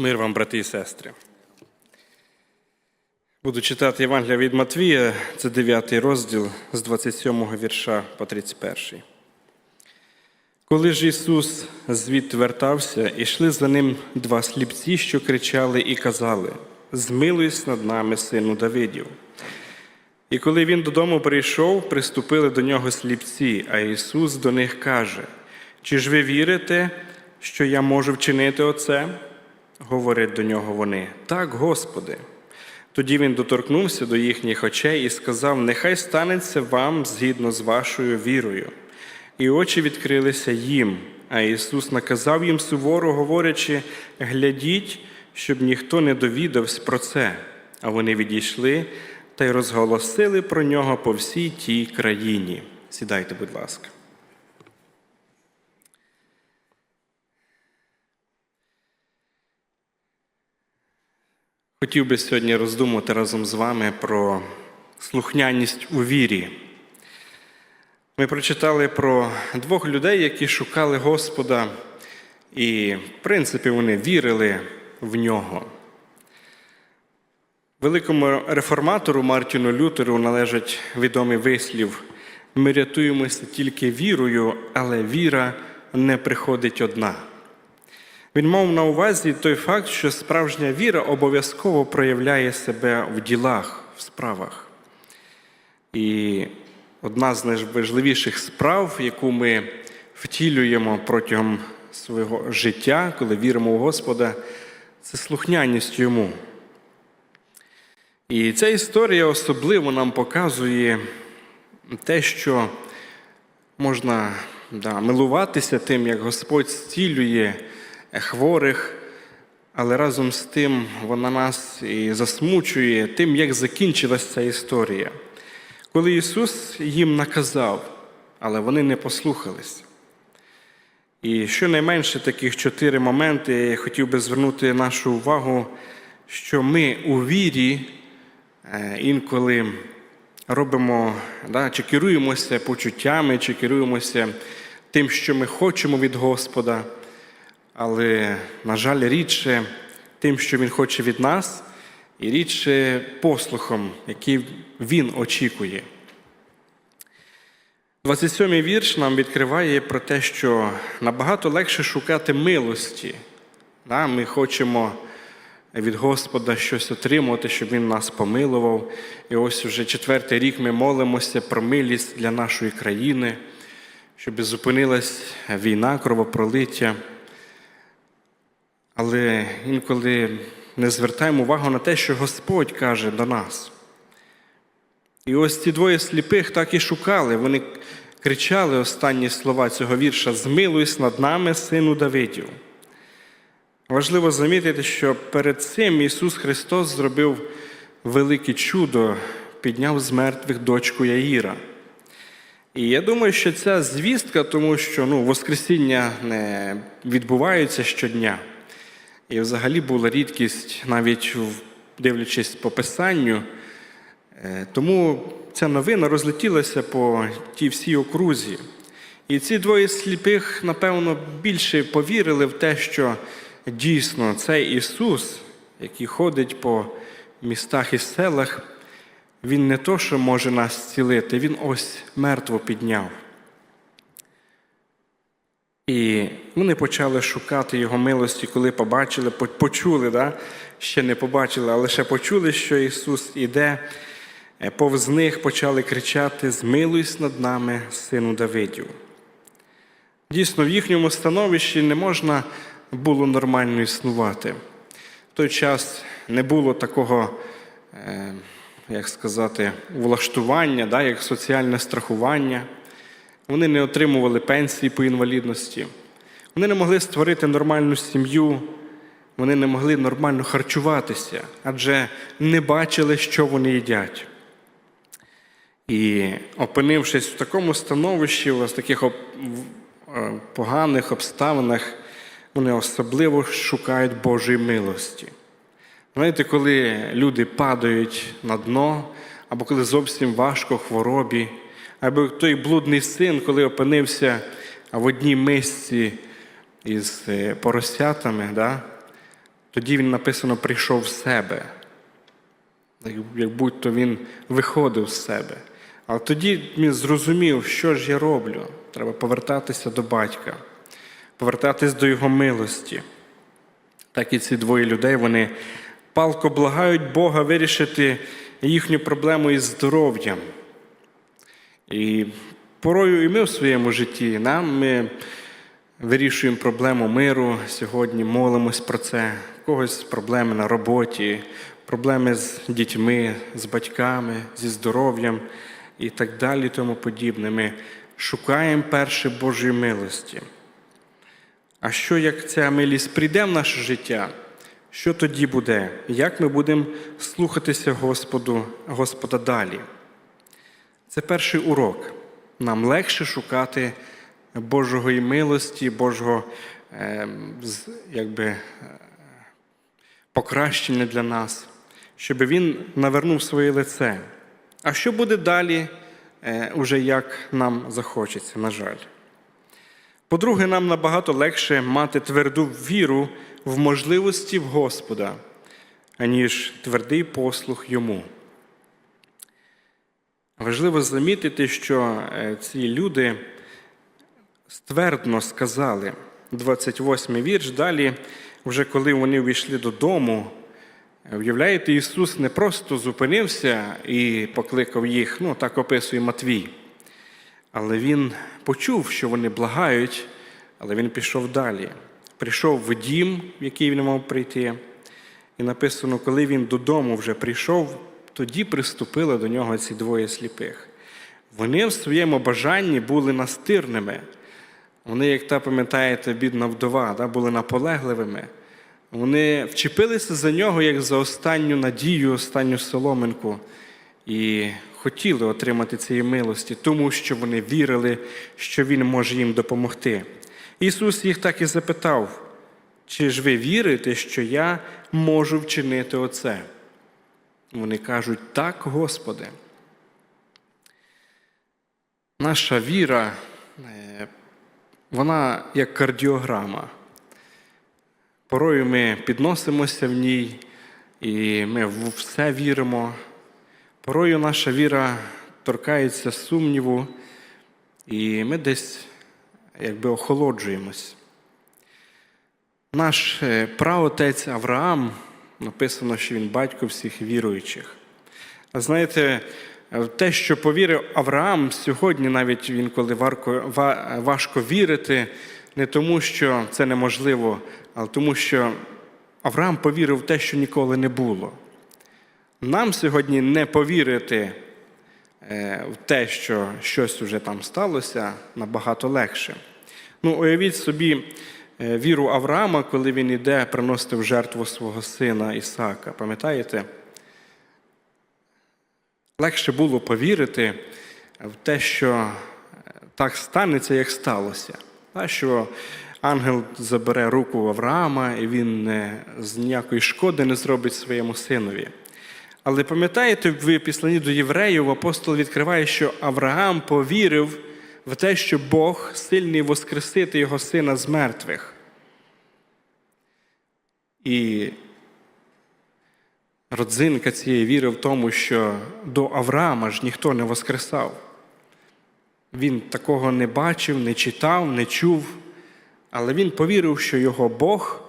Мир вам, брати і сестри. Буду читати Євангелія від Матвія, це 9 розділ з 27 вірша по 31. Коли ж Ісус звідти вертався, ішли за ним два сліпці, що кричали і казали: Змилуйся над нами, сину Давидів. І коли він додому прийшов, приступили до нього сліпці, а Ісус до них каже: Чи ж ви вірите, що я можу вчинити оце? Говорять до нього вони, так, Господи. Тоді він доторкнувся до їхніх очей і сказав: Нехай станеться вам згідно з вашою вірою. І очі відкрилися їм, а Ісус наказав їм суворо, говорячи: глядіть, щоб ніхто не довідався про це. А вони відійшли та й розголосили про нього по всій тій країні. Сідайте, будь ласка. Хотів би сьогодні роздумати разом з вами про слухняність у вірі. Ми прочитали про двох людей, які шукали Господа, і, в принципі, вони вірили в нього. Великому реформатору Мартіну Лютеру належать відомий вислів: ми рятуємося тільки вірою, але віра не приходить одна. Він мав на увазі той факт, що справжня віра обов'язково проявляє себе в ділах, в справах. І одна з найважливіших справ, яку ми втілюємо протягом свого життя, коли віримо в Господа, це слухняність йому. І ця історія особливо нам показує те, що можна да, милуватися тим, як Господь зцілює хворих, але разом з тим вона нас і засмучує тим, як закінчилася ця історія. Коли Ісус їм наказав, але вони не послухались. І щонайменше таких чотири моменти я хотів би звернути нашу увагу, що ми у вірі е, інколи робимо, да, чи керуємося почуттями, чи керуємося тим, що ми хочемо від Господа але, на жаль, рідше тим, що Він хоче від нас, і рідше послухом, який Він очікує. 27-й вірш нам відкриває про те, що набагато легше шукати милості. Ми хочемо від Господа щось отримувати, щоб Він нас помилував. І ось вже четвертий рік ми молимося про милість для нашої країни, щоб зупинилась війна, кровопролиття але інколи не звертаємо увагу на те, що Господь каже до нас. І ось ці двоє сліпих так і шукали. Вони кричали останні слова цього вірша: Змилуйся над нами, сину Давидів. Важливо замітити, що перед цим Ісус Христос зробив велике чудо, підняв з мертвих дочку Яїра. І я думаю, що ця звістка, тому що ну, Воскресіння не відбувається щодня. І взагалі була рідкість, навіть дивлячись по писанню. Е, тому ця новина розлетілася по тій всій окрузі. І ці двоє сліпих, напевно, більше повірили в те, що дійсно цей Ісус, який ходить по містах і селах, Він не то, що може нас зцілити, Він ось мертво підняв. І вони почали шукати його милості, коли побачили, почули, да? ще не побачили, а лише почули, що Ісус іде. Е, повз них почали кричати: Змилуйся над нами, сину Давидів. Дійсно, в їхньому становищі не можна було нормально існувати. В той час не було такого, е, як сказати, влаштування, да, як соціальне страхування. Вони не отримували пенсії по інвалідності. Вони не могли створити нормальну сім'ю, вони не могли нормально харчуватися, адже не бачили, що вони їдять. І опинившись в такому становищі, в таких е, поганих обставинах, вони особливо шукають Божої милості. Знаєте, коли люди падають на дно, або коли зовсім важко хворобі, або той блудний син, коли опинився в одній мисці із е, поросятами, да? Тоді він написано прийшов в себе, як будь-то він виходив з себе. Але тоді він зрозумів, що ж я роблю. Треба повертатися до батька, повертатись до його милості. Так і ці двоє людей вони палко благають Бога вирішити їхню проблему із здоров'ям. І порою і ми в своєму житті нам ми вирішуємо проблему миру сьогодні, молимось про це. У когось проблеми на роботі, проблеми з дітьми, з батьками, зі здоров'ям і так далі, тому подібне. Ми шукаємо перше Божої милості. А що як ця милість прийде в наше життя? Що тоді буде? Як ми будемо слухатися Господу, Господа далі? Це перший урок. Нам легше шукати Божої милості, Божого е, якби, е, покращення для нас, щоб Він навернув своє лице. А що буде далі, е, уже як нам захочеться, на жаль. По-друге, нам набагато легше мати тверду віру в можливості в Господа, аніж твердий послух йому. Важливо замітити, що е, ці люди ствердно сказали, 28 й вірш, далі, вже коли вони увійшли додому, Уявляєте, Ісус не просто зупинився і покликав їх, ну так описує Матвій. Але він почув, що вони благають, але він пішов далі. Прийшов в дім, в який він мав прийти. І написано, коли він додому вже прийшов, тоді приступили до нього ці двоє сліпих. Вони в своєму бажанні були настирними. Вони, як та пам'ятаєте, бідна вдова, да, були наполегливими. Вони вчепилися за нього як за останню надію, останню соломинку, і хотіли отримати цієї милості, тому що вони вірили, що Він може їм допомогти. Ісус їх так і запитав: чи ж ви вірите, що я можу вчинити оце? Вони кажуть, так, Господи. Наша віра, е, вона як кардіограма. Порою ми підносимося в ній, і ми в все віримо. Порою наша віра торкається сумніву, і ми десь якби охолоджуємось. Наш е, праотець Авраам написано, що він батько всіх віруючих. А знаєте, те, що повірив Авраам, сьогодні навіть він, коли важко вірити, не тому, що це неможливо, але тому, що Авраам повірив в те, що ніколи не було. Нам сьогодні не повірити е, в те, що щось вже там сталося, набагато легше. Ну, уявіть собі віру Авраама, коли він іде приносити в жертву свого сина Ісака. Пам'ятаєте? Легше було повірити в те, що е, так станеться, як сталося. Та, Що ангел забере руку Авраама, і він е, з ніякої шкоди не зробить своєму синові. Але пам'ятаєте, в післанні до євреїв апостол відкриває, що Авраам повірив в те, що Бог сильний воскресити його сина з мертвих. І родзинка цієї віри в тому, що до Авраама ж ніхто не воскресав. Він такого не бачив, не читав, не чув, але він повірив, що його Бог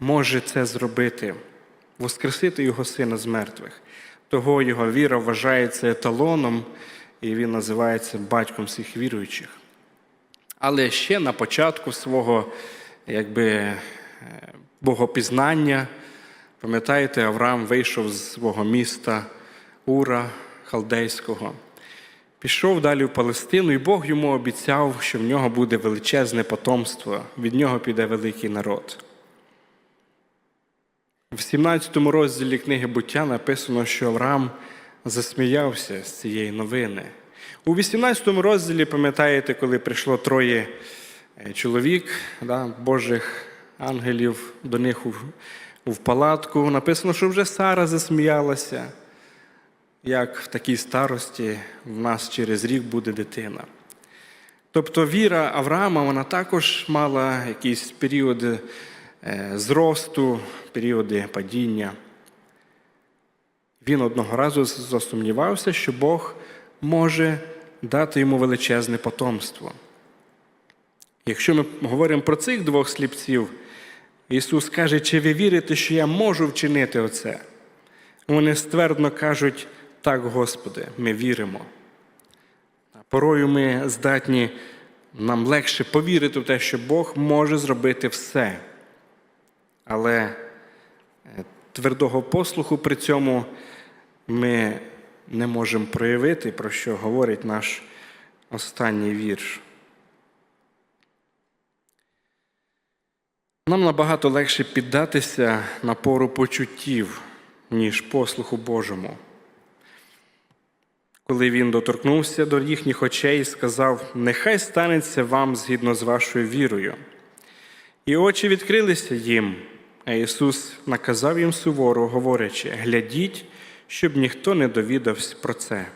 може це зробити, воскресити його сина з мертвих. Того його віра вважається еталоном, і він називається батьком всіх віруючих. Але ще на початку свого якби, е, богопізнання, пам'ятаєте, Авраам вийшов з свого міста Ура Халдейського, пішов далі в Палестину, і Бог йому обіцяв, що в нього буде величезне потомство, від нього піде великий народ. В 17 розділі книги буття написано, що Авраам засміявся з цієї новини. У 18 розділі, пам'ятаєте, коли прийшло троє е, чоловік, да, Божих ангелів до них у, в палатку, написано, що вже Сара засміялася, як в такій старості в нас через рік буде дитина. Тобто віра Авраама вона також мала якийсь період е, зросту, періоди падіння. Він одного разу засумнівався, що Бог може дати йому величезне потомство. Якщо ми говоримо про цих двох сліпців, Ісус каже, чи ви вірите, що я можу вчинити оце? Вони ствердно кажуть, так, Господи, ми віримо. Порою ми здатні нам легше повірити в те, що Бог може зробити все. Але е, твердого послуху при цьому ми не можемо проявити, про що говорить наш останній вірш. Нам набагато легше піддатися напору почуттів, ніж послуху Божому. Коли він доторкнувся до їхніх очей і сказав: Нехай станеться вам згідно з вашою вірою. І очі відкрилися їм, а Ісус наказав їм суворо, говорячи: глядіть, щоб ніхто не довідався про це.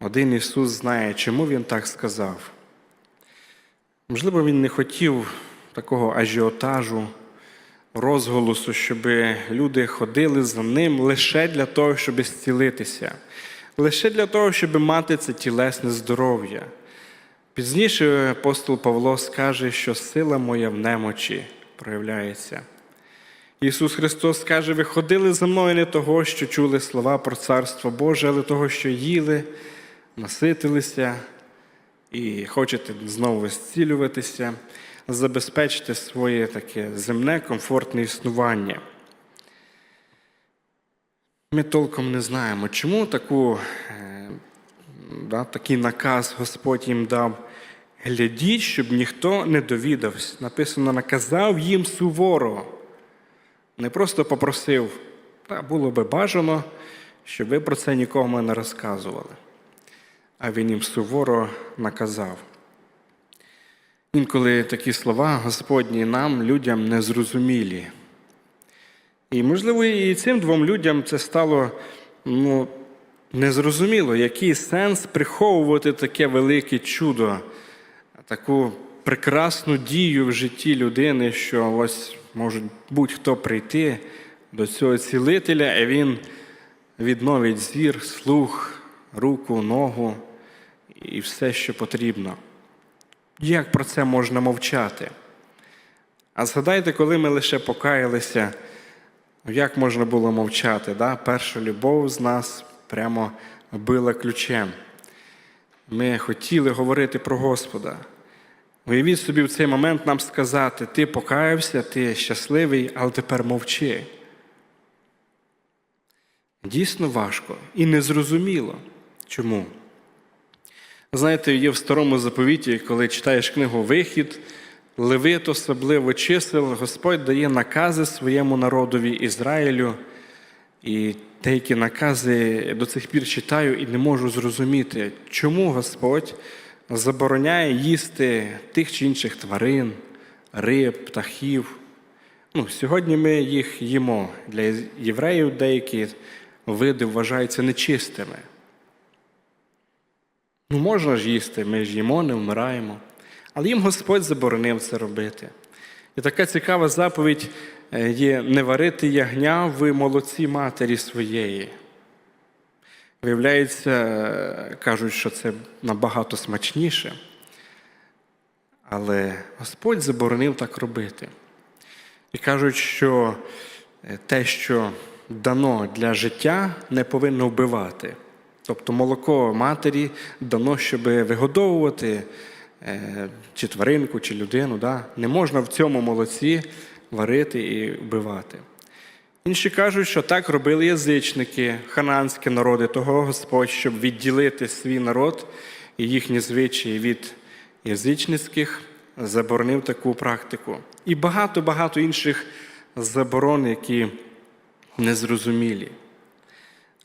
Один Ісус знає, чому Він так сказав. Можливо, Він не хотів такого ажіотажу, розголосу, щоб люди ходили за ним лише для того, щоб зцілитися, лише для того, щоб мати це тілесне здоров'я. Пізніше апостол Павло скаже, що сила моя в немочі проявляється. Ісус Христос каже, ви ходили за мною не того, що чули слова про Царство Боже, але того, що їли, наситилися і хочете знову зцілюватися, забезпечити своє таке земне, комфортне існування. Ми толком не знаємо, чому таку, е, да, такий наказ Господь їм дав. Глядіть, щоб ніхто не довідався. Написано, наказав їм суворо. Не просто попросив, та було би бажано, щоб ви про це нікому не розказували. А він їм суворо наказав. Інколи такі слова Господні нам, людям, незрозумілі. І, можливо, і цим двом людям це стало ну, незрозуміло, який сенс приховувати таке велике чудо, таку прекрасну дію в житті людини, що ось може будь-хто прийти до цього цілителя, і він відновить зір, слух, руку, ногу і все, що потрібно. Як про це можна мовчати? А згадайте, коли ми лише покаялися, як можна було мовчати? Да? Перша любов з нас прямо била ключем. Ми хотіли говорити про Господа. Уявіть собі в цей момент нам сказати, ти покаявся, ти щасливий, але тепер мовчи. Дійсно важко і незрозуміло. Чому? Знаєте, є в старому заповіті, коли читаєш книгу Вихід, Левит, особливо чисел, Господь дає накази своєму народові Ізраїлю. І деякі накази до цих пір читаю і не можу зрозуміти, чому Господь забороняє їсти тих чи інших тварин, риб, птахів. Ну, Сьогодні ми їх їмо. Для євреїв деякі види вважаються нечистими. Ну, можна ж їсти, ми ж їмо, не вмираємо. Але їм Господь заборонив це робити. І така цікава заповідь е, є не варити ягня в молоці матері своєї. Виявляється, е, кажуть, що це набагато смачніше. Але Господь заборонив так робити. І кажуть, що е, те, що дано для життя, не повинно вбивати. Тобто молоко матері дано, щоб вигодовувати чи тваринку, чи людину. Да? Не можна в цьому молоці варити і вбивати. Інші кажуть, що так робили язичники, хананські народи, того Господь, щоб відділити свій народ і їхні звичаї від язичницьких, заборонив таку практику. І багато-багато інших заборон, які незрозумілі.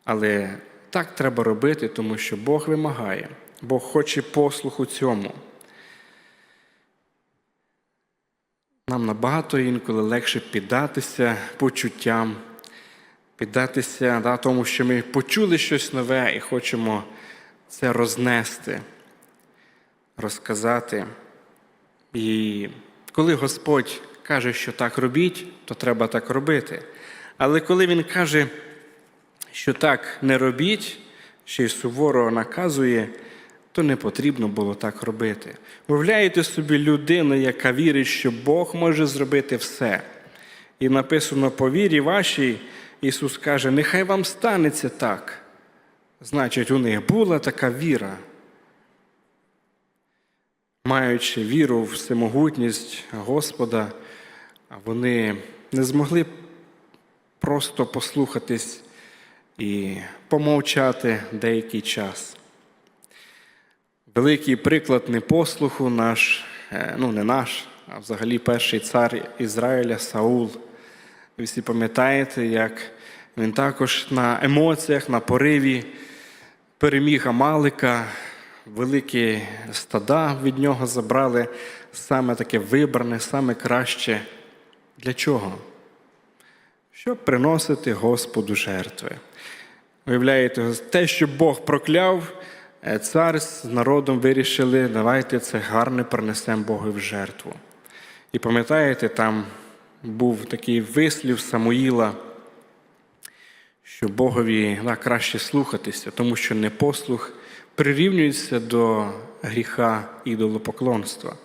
Але так треба робити, тому що Бог вимагає, Бог хоче послуху цьому. Нам набагато інколи легше піддатися почуттям, піддатися да, тому, що ми почули щось нове і хочемо це рознести, розказати. І коли Господь каже, що так робіть, то треба так робити. Але коли він каже, що так не робіть, ще й суворо наказує, то не потрібно було так робити. Уявляєте собі людину, яка вірить, що Бог може зробити все. І написано по вірі вашій, Ісус каже, нехай вам станеться так. Значить, у них була така віра. Маючи віру в всемогутність Господа, вони не змогли просто послухатись і помовчати деякий час. Великий приклад непослуху наш, е, ну не наш, а взагалі перший цар Ізраїля Саул. Ви всі пам'ятаєте, як він також на емоціях, на пориві переміг Амалика, великі стада від нього забрали саме таке вибране, саме краще. Для чого? Щоб приносити Господу жертви. Уявляєте, те, що Бог прокляв, цар з народом вирішили, давайте це гарне принесемо Богу в жертву. І пам'ятаєте, там був такий вислів Самуїла, що Богові да, краще слухатися, тому що непослух прирівнюється до гріха ідолопоклонства.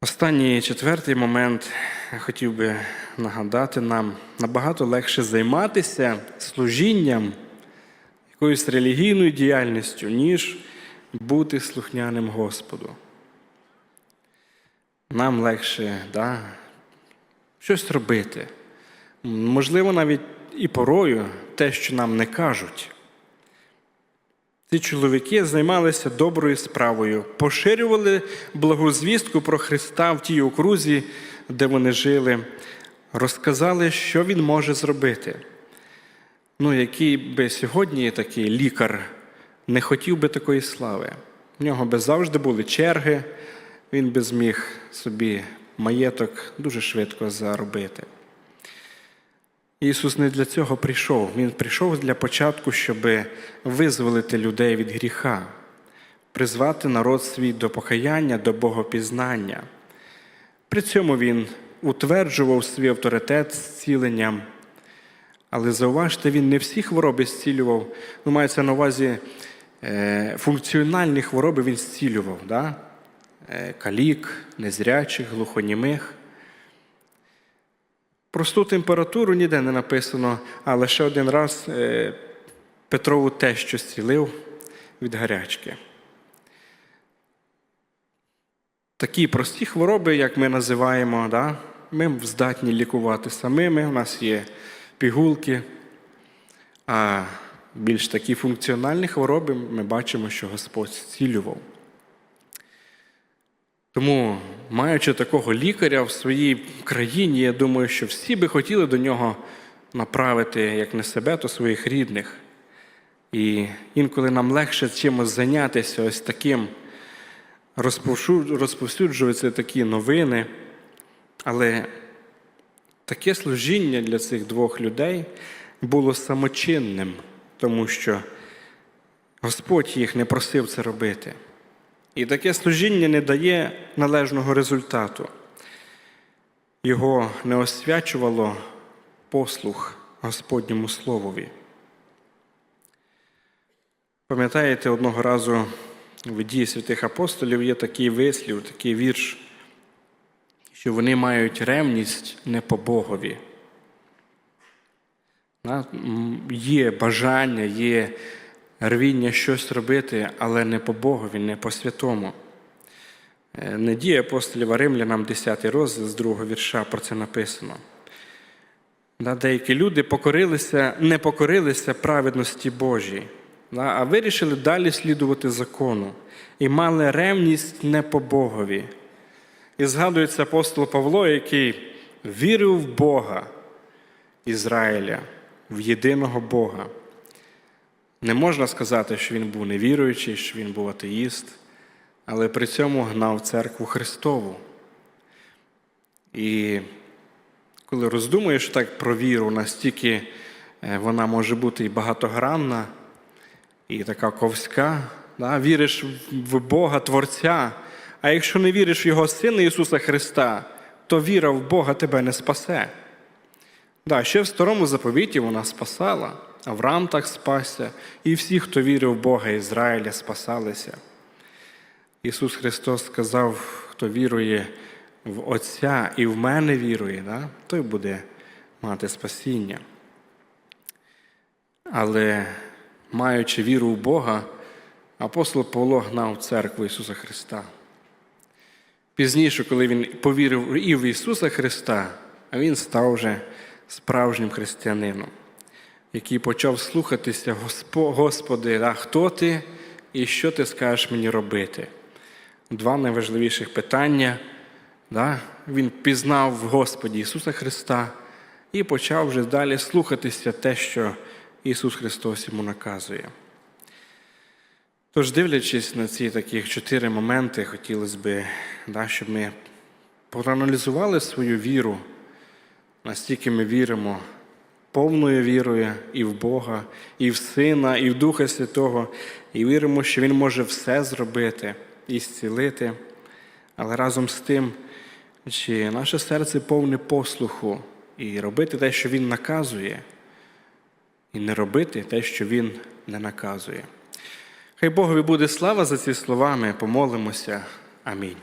Останній четвертий момент я хотів би нагадати нам, набагато легше займатися служінням, якоюсь релігійною діяльністю, ніж бути слухняним Господу. Нам легше да, щось робити. Можливо, навіть і порою те, що нам не кажуть. Ці чоловіки займалися доброю справою, поширювали благозвістку про Христа в тій окрузі, де вони жили, розказали, що він може зробити. Ну, який би сьогодні такий лікар не хотів би такої слави. В нього би завжди були черги, він би зміг собі маєток дуже швидко заробити. Ісус не для цього прийшов. Він прийшов для початку, щоб визволити людей від гріха, призвати народ свій до покаяння, до богопізнання. При цьому Він утверджував свій авторитет зціленням. Але зауважте, він не всі хвороби зцілював. Ну, мається на увазі е, функціональні хвороби він зцілював. Да? Е, Калік, незрячих, глухонімих. Просту температуру ніде не написано, а лише один раз е, Петрову тещу зцілив від гарячки. Такі прості хвороби, як ми називаємо, да? ми здатні лікувати самими, у нас є пігулки, а більш такі функціональні хвороби ми бачимо, що Господь зцілював. Тому, маючи такого лікаря в своїй країні, я думаю, що всі би хотіли до нього направити як не себе, то своїх рідних. І інколи нам легше чимось зайнятися ось таким, розповсюджуються такі новини. Але таке служіння для цих двох людей було самочинним, тому що Господь їх не просив це робити. І таке служіння не дає належного результату. Його не освячувало послух Господньому Словові. Пам'ятаєте, одного разу в дії святих апостолів є такий вислів, такий вірш, що вони мають ревність не по Богові. Є бажання, є рвіння щось робити, але не по Богові, не по святому. Е, не діє апостолів, римлянам 10 розділ з другого вірша про це написано. Деякі люди покорилися, не покорилися праведності Божій, а вирішили далі слідувати закону і мали ревність не по Богові. І згадується апостол Павло, який вірив в Бога Ізраїля, в єдиного Бога. Не можна сказати, що він був невіруючий, що він був атеїст, але при цьому гнав церкву Христову. І коли роздумуєш так про віру, настільки е, вона може бути і багатогранна, і така ковська, да? віриш в Бога Творця, А якщо не віриш в Його Сина Ісуса Христа, то віра в Бога тебе не спасе. Да, ще в старому заповіті вона спасала, Авраам так спасся, і всі, хто вірив в Бога Ізраїля, спасалися. Ісус Христос сказав, хто вірує в Отця і в мене вірує, да, той буде мати спасіння. Але маючи віру в Бога, апостол Павло гнав церкву Ісуса Христа. Пізніше, коли він повірив і в Ісуса Христа, а він став вже справжнім християнином, який почав слухатися, Господи, а хто ти і що ти скажеш мені робити? Два найважливіших питання. Да? Він пізнав в Господі Ісуса Христа і почав вже далі слухатися те, що Ісус Христос йому наказує. Тож, дивлячись на ці такі чотири моменти, хотілося б, да, щоб ми проаналізували свою віру, настільки ми віримо повною вірою і в Бога, і в Сина, і в Духа Святого, і віримо, що Він може все зробити і зцілити. Але разом з тим, чи наше серце повне послуху і робити те, що Він наказує, і не робити те, що Він не наказує. Хай Богові буде слава за ці слова, ми помолимося. Амінь.